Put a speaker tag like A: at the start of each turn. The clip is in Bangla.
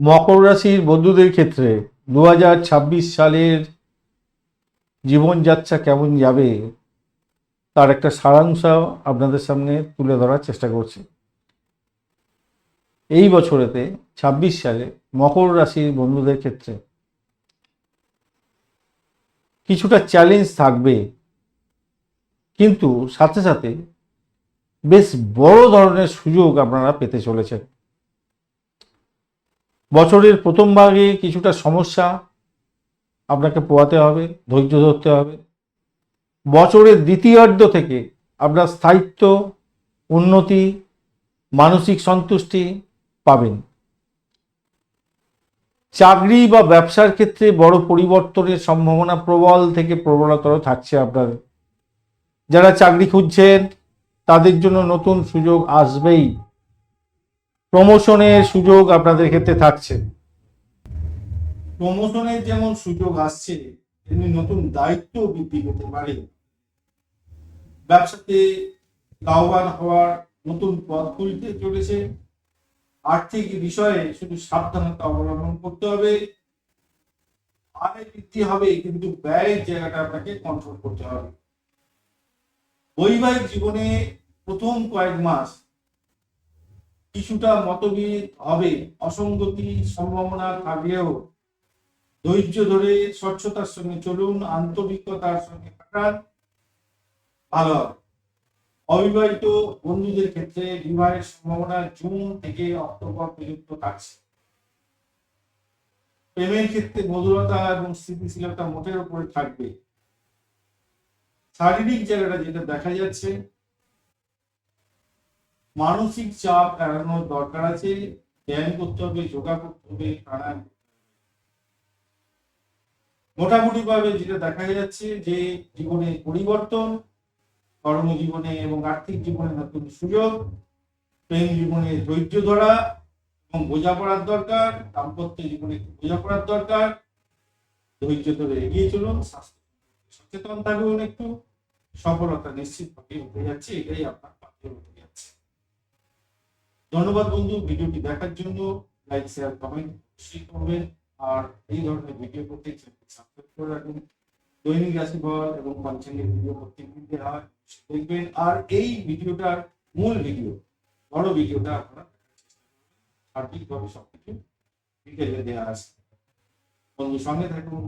A: মকর রাশির বন্ধুদের ক্ষেত্রে দু হাজার ছাব্বিশ সালের জীবনযাত্রা কেমন যাবে, তার একটা সারাংশ আপনাদের সামনে তুলে ধরার চেষ্টা করছি। এই বছরেতে ছাব্বিশ সালে মকর রাশির বন্ধুদের ক্ষেত্রে কিছুটা চ্যালেঞ্জ থাকবে, কিন্তু সাথে সাথে বেশ বড় ধরনের সুযোগ আপনারা পেতে চলেছেন। বছরের প্রথম ভাগে কিছুটা সমস্যা আপনাকে পোয়াতে হবে, ধৈর্য ধরতে হবে। বছরের দ্বিতীয়ার্ধ থেকে আপনার স্থায়িত্ব, উন্নতি, মানসিক সন্তুষ্টি পাবেন। চাকরি বা ব্যবসার ক্ষেত্রে বড় পরিবর্তনের সম্ভাবনা প্রবল থেকে প্রবলতর থাকছে আপনাদের যারা চাকরি খুঁজছেন, তাদের জন্য নতুন সুযোগ আসবেই। প্রমোশনের সুযোগ আপনাদের ক্ষেত্রে থাকছে। প্রমোশনের যেমন সুযোগ আসছে, তেমনি নতুন দায়িত্ব বৃদ্ধি পেতে পারে। ব্যবসাতে লাভবান হওয়ার নতুন পথ খুলতে চলেছে। আর্থিক বিষয়ে শুধু সাবধানতা অবলম্বন করতে হবে। আয় বৃদ্ধি হবে, কিন্তু ব্যয়ের জায়গাটা আপনাকে কন্ট্রোল করতে হবে। বৈবাহিক জীবনে প্রথম কয়েক মাস কিছুটা মতভেদ হবে অসঙ্গতির সম্ভাবনা থাকলেও ধৈর্য ধরে স্বচ্ছতার সঙ্গে চলুন, আন্তরিকতার সঙ্গে কাটান ভালো অবিবাহিত বন্ধুদের ক্ষেত্রে বিবাহের সম্ভাবনা জুন থেকে অক্টোবর পর্যন্ত থাকছে। প্রেমের ক্ষেত্রে মধুরতা এবং স্থিতিশীলতা মোটের উপরে থাকবে। শারীরিক জায়গাটা যেটা দেখা যাচ্ছে মানসিক চাপ এড়ানোর দরকার আছে ব্যায়াম করতে হবে, যোগা করতে হবে, প্রাণায়াম। মোটামুটি ভাবে যেটা দেখা যাচ্ছে যে জীবনে পরিবর্তন, কর্মজীবনে এবং আর্থিক জীবনে নতুন সুযোগ, প্রেম জীবনে ধৈর্য ধরা এবং বোঝাপড়ার দরকার, দাম্পত্য জীবনে একটু বোঝাপড়ার দরকার, ধৈর্য ধরে এগিয়ে চলুন সচেতন থাকুন একটু, সফলতা নিশ্চিতভাবে হতে যাচ্ছে, এটাই আপনার ধন্যবাদ বন্ধু, ভিডিওটি দেখার জন্য লাইক শেয়ার কমেন্ট অবশ্যই করবেন। আর এই ধরনের ভিডিও করতে সাবস্ক্রাইব করে রাখুন। দৈনিক রাশিফল এবং পঞ্চাঙ্গের ভিডিও প্রত্যেকদিন দেওয়া হয় দেখবেন। আর এই ভিডিওটার মূল ভিডিও বড় ভিডিওটা আপনারা সার্বিকভাবে সবকিছু ডিটেলে দেওয়া আছে। বন্ধু সঙ্গে থাকুন।